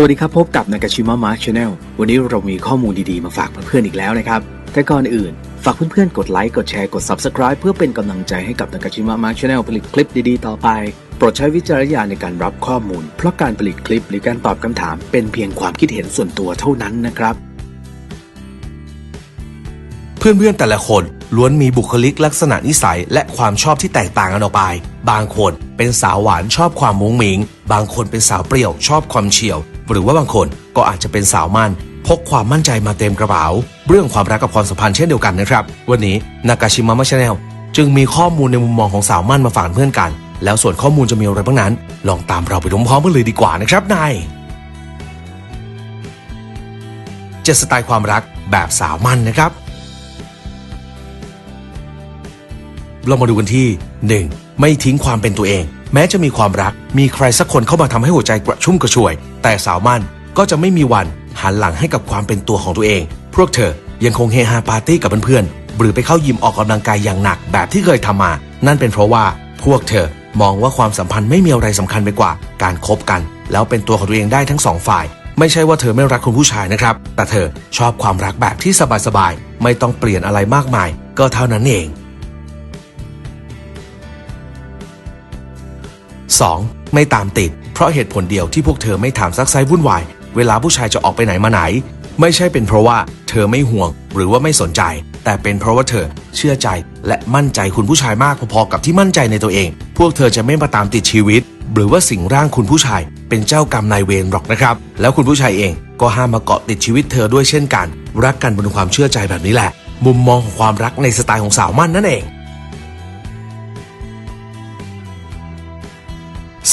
สวัสดีครับ พบกับนากาชิมะมาร์ชแนลวันนี้เรามีข้อมูลดีๆ มาฝากเพื่อนๆอีกแล้วนะครับ แต่ก่อนอื่น ฝากเพื่อนๆ กดไลค์ กดแชร์ กด Subscribe เพื่อเป็นกำลังใจให้กับนากาชิมะมาร์ชแนลผลิตคลิปดีๆ ต่อไป โปรดใช้วิจารณญาณในการรับข้อมูล เพราะการผลิตคลิปหรือการตอบคำถาม เป็นเพียงความคิดเห็นส่วนตัวเท่านั้นนะครับ เพื่อนๆแต่ละคนล้วนมีบุคลิกลักษณะนิสัย และความชอบที่แตกต่างกันออกไป บางคนเป็นสาวหวานชอบความมุ้งมิง บางคนเป็นสาวเปรี้ยวชอบความเฉียว หรือว่าบางคนก็อาจจะเป็นสาวมั่นพกความมั่นใจมาเต็มกระเป๋า เรื่องความรักกับความสัมพันธ์เช่นเดียวกันนะครับ วันนี้นากาชิมะมะชาแนลจึงมีข้อมูลในมุมมองของสาวมั่นมาฝากเพื่อนกัน แล้วส่วนข้อมูลจะมีอะไรบ้างนั้น ลองตามเราไปพร้อมๆกันเลยดีกว่านะครับนายเจ็ดสไตล์ความรักแบบสาวมั่นนะครับ เรามาดูกันที่ 1. ไม่ทิ้งความเป็นตัวเอง แม้จะมีความรัก มีใครสักคนเข้ามาทำให้หัวใจกระชุ่มกระชวย แต่สาวมั่นก็จะไม่มีวันหันหลังให้กับความเป็นตัวของตัวเอง พวกเธอยังคงเฮฮาปาร์ตี้กับเพื่อนๆ หรือไปเข้ายิมออกกำลังกายอย่างหนักแบบที่เคยทำมา นั่นเป็นเพราะว่าพวกเธอมองว่าความสัมพันธ์ไม่มีอะไรสำคัญไปกว่า การคบกัน แล้วเป็นตัวของตัวเองได้ทั้งสองฝ่าย ไม่ใช่ว่าเธอไม่รักคุณผู้ชายนะครับ แต่เธอชอบความรักแบบที่สบายๆ ไม่ต้องเปลี่ยนอะไรมากมาย ก็เท่านั้นเอง 2. ไม่ตามติด เพราะเหตุผลเดียวที่พวกเธอไม่ถามซักไซวุ่นวาย เวลาผู้ชายจะออกไปไหนมาไหน ไม่ใช่เป็นเพราะว่าเธอไม่ห่วงหรือว่าไม่สนใจ แต่เป็นเพราะว่าเธอเชื่อใจและมั่นใจคุณผู้ชายมากพอๆกับที่มั่นใจในตัวเอง พวกเธอจะไม่มาตามติดชีวิต หรือว่าสิ่งร่างคุณผู้ชาย เป็นเจ้ากรรมนายเวรหรอกนะครับ แล้วคุณผู้ชายเองก็ห้ามมาเกาะติดชีวิตเธอด้วยเช่นกัน รักกันบนความเชื่อใจแบบนี้แหละ มุมมองของความรักในสไตล์ของสาวมั่นนั่นเอง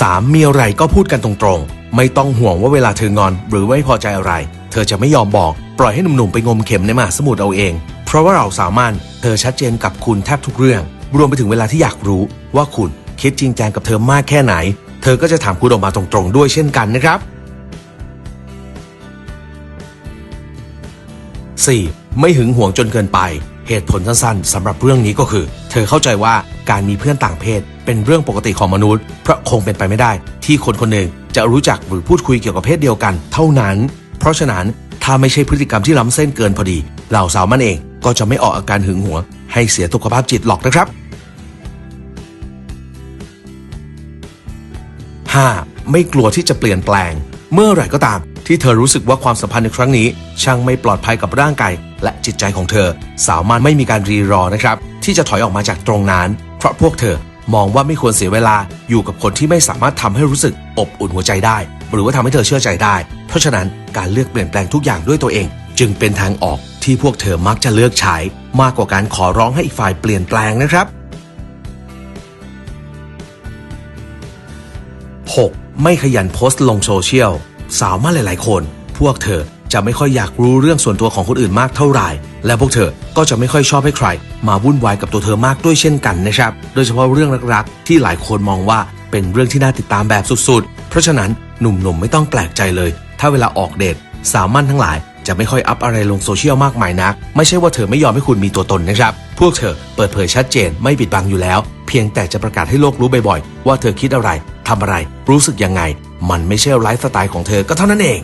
3. มีอะไรก็พูดกันตรงๆ ไม่ต้องห่วงว่าเวลาเธองอน หรือไม่พอใจอะไร เธอจะไม่ยอมบอก ปล่อยให้หนุ่มๆไปงมเข็มในมหาสมุทรเอาเอง เพราะว่าเราสามารถเธอชัดเจนกับคุณแทบทุกเรื่อง รวมไปถึงเวลาที่อยากรู้ ว่าคุณคิดจริงจังกับเธอมากแค่ไหน เธอก็จะถามคุณออกมาตรงๆ ด้วยเช่นกันนะครับ 4. ไม่หึงหวงจนเกินไป เหตุผลสั้นๆสำหรับเรื่องนี้ก็คือ เธอเข้าใจว่าการมีเพื่อนต่างเพศ เป็นเรื่องปกติของมนุษย์ เพราะคงเป็นไปไม่ได้ ที่คนคนหนึ่งจะรู้จักหรือพูดคุยเกี่ยวกับเพศเดียวกัน เท่านั้น เพราะฉะนั้นถ้าไม่ใช่พฤติกรรมที่ล้ำเส้นเกินพอดีเหล่าสาวมันเองก็จะไม่ออกอาการหึงหวงให้เสียสุขภาพจิตหรอกนะครับ 5. ไม่กลัวที่จะเปลี่ยนแปลง เมื่อไหร่ก็ตาม ที่เธอรู้สึกว่าความสัมพันธ์ในครั้งนี้ ช่างไม่ปลอดภัยกับร่างกายและจิตใจของเธอ สาวมารถไม่มีการรีรอนะครับ ที่จะถอยออกมาจากตรงนั้น เพราะพวกเธอ มองว่าไม่ควรเสียเวลาอยู่กับคนที่ไม่สามารถทำให้รู้สึกอบอุ่นหัวใจได้ หรือว่าทำให้เธอเชื่อใจได้ เพราะฉะนั้นการเลือกเปลี่ยนแปลงทุกอย่างด้วยตัวเอง จึงเป็นทางออกที่พวกเธอมักจะเลือกใช้ มากกว่าการขอร้องให้อีกฝ่ายเปลี่ยนแปลงนะครับ 6. ไม่ขยันโพสต์ลงโซเชียลสาวมาหลาย ๆ คน พวกเธอจะไม่ค่อยอยากรู้เรื่องส่วนตัวของคนอื่นมากเท่าไหร่ และพวกเธอก็จะไม่ค่อยชอบให้ใคร มาวุ่นวายกับตัวเธอมากด้วยเช่นกันนะครับ โดยเฉพาะเรื่องรักๆที่หลายคนมองว่าเป็นเรื่องที่น่าติดตามแบบสุดๆ เพราะฉะนั้นหนุ่มๆไม่ต้องแปลกใจเลย ถ้าเวลาออกเดทสาวมั่นทั้งหลายจะไม่ค่อยอัพอะไรลงโซเชียลมากมายนัก ไม่ใช่ว่าเธอไม่ยอมให้คุณมีตัวตนนะครับ พวกเธอเปิดเผยชัดเจนไม่ปิดบังอยู่แล้ว เพียงแต่จะประกาศให้โลกรู้บ่อยๆ ว่าเธอคิดอะไรทำอะไร รู้สึกยังไง มันไม่ใช่ไลฟ์สไตล์ของเธอก็เท่านั้นเอง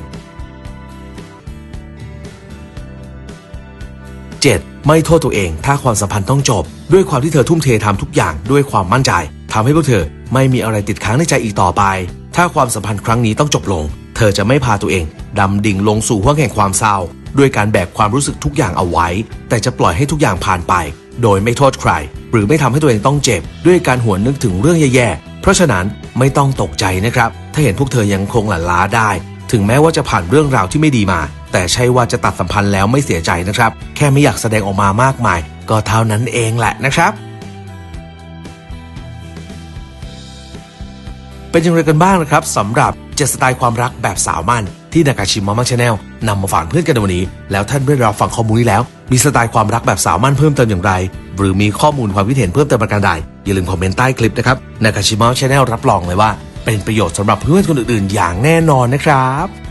7. ไม่โทษตัวเอง ถ้าความสัมพันธ์ต้องจบ ด้วยความที่เธอทุ่มเททำทุกอย่างด้วยความมั่นใจทำให้พวกเธอไม่มีอะไรติดค้างในใจอีกต่อไป ถ้าความสัมพันธ์ครั้งนี้ต้องจบลง เธอจะไม่พาตัวเองดำดิ่งลงสู่ห้วงแห่งความเศร้าด้วยการแบกความรู้สึกทุกอย่างเอาไว้ แต่จะปล่อยให้ทุกอย่างผ่านไป โดยไม่โทษใคร หรือไม่ทำให้ตัวเองต้องเจ็บ ด้วยการหวนนึกถึงเรื่องแย่ๆ เพราะฉะนั้นไม่ต้องตกใจนะครับ ถ้าเห็นพวกเธอยังคงหลั่นล้าได้ ถึงแม้ว่าจะผ่านเรื่องราวที่ไม่ดีมา แต่ใช่ว่าจะตัดสัมพันธ์แล้วไม่เสียใจนะครับ แค่ไม่อยากแสดงออกมามากมาย ก็เท่านั้นเองแหละนะครับเป็นอย่างไรกันบ้างนะครับสำหรับเจ็ดสไตล์ความรักแบบสาวมั่นที่นากาชิมะมังชาแนลนำมาฝากเพื่อนกันในวันนี้ แล้วท่านเพื่อนเราฟังข้อมูลนี้แล้ว มีสไตล์ความรักแบบสาวมั่นเพิ่มเติมอย่างไร หรือมีข้อมูลความคิดเห็นเพิ่มเติมประการใด อย่าลืมคอมเมนต์ใต้คลิปนะครับนากาชิมะชาแนลรับรองเลยว่า เป็นประโยชน์สำหรับเพื่อนคนอื่นๆ อย่างแน่นอนนะครับ